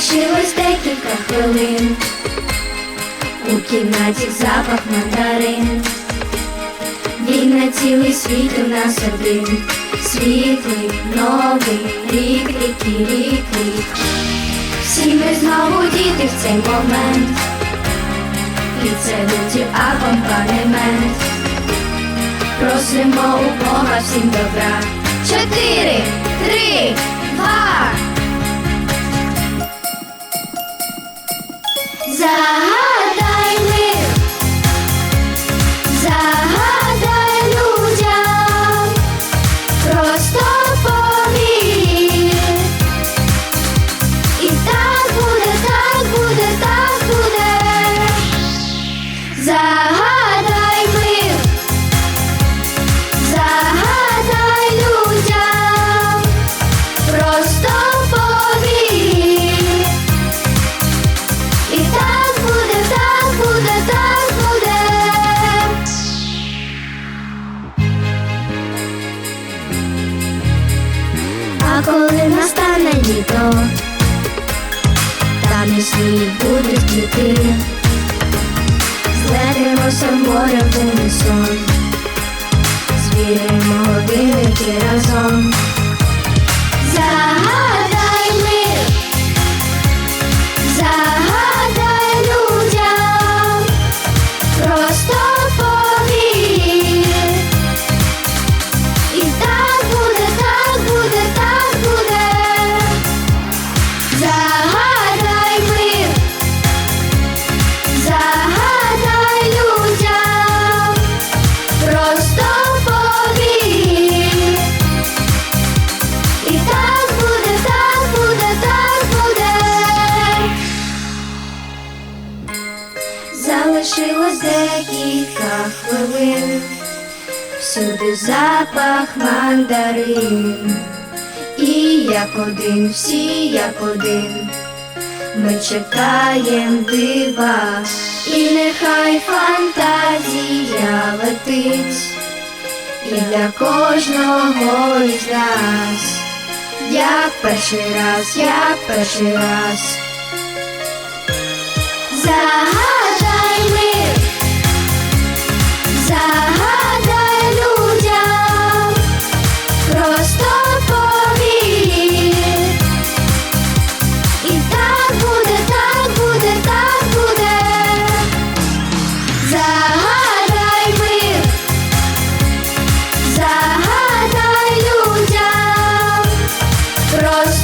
Залишилось декілька хвилин. У кімнаті запах мандарин. Він на цілий світ у нас один. Світлий, новий рік, рік, і рік, рік. Всі ми знову діти в цей момент. І це люті акомпанемент. Просимо у Бога всім добра. Чотири, три, Коли настане літо, там і сніг будуть квіти, злетимося в море в унісон, звіримо годинники разом. Загадай мир, загадай людям, просто повір. І так буде, так буде, так буде. Залишилось декілька хвилин. Всюди запах мандарин, і як один, всі як один, ми чекаєм дива, і нехай фантазія летить, і для кожного із нас, як перший раз, як перший раз. nosotros.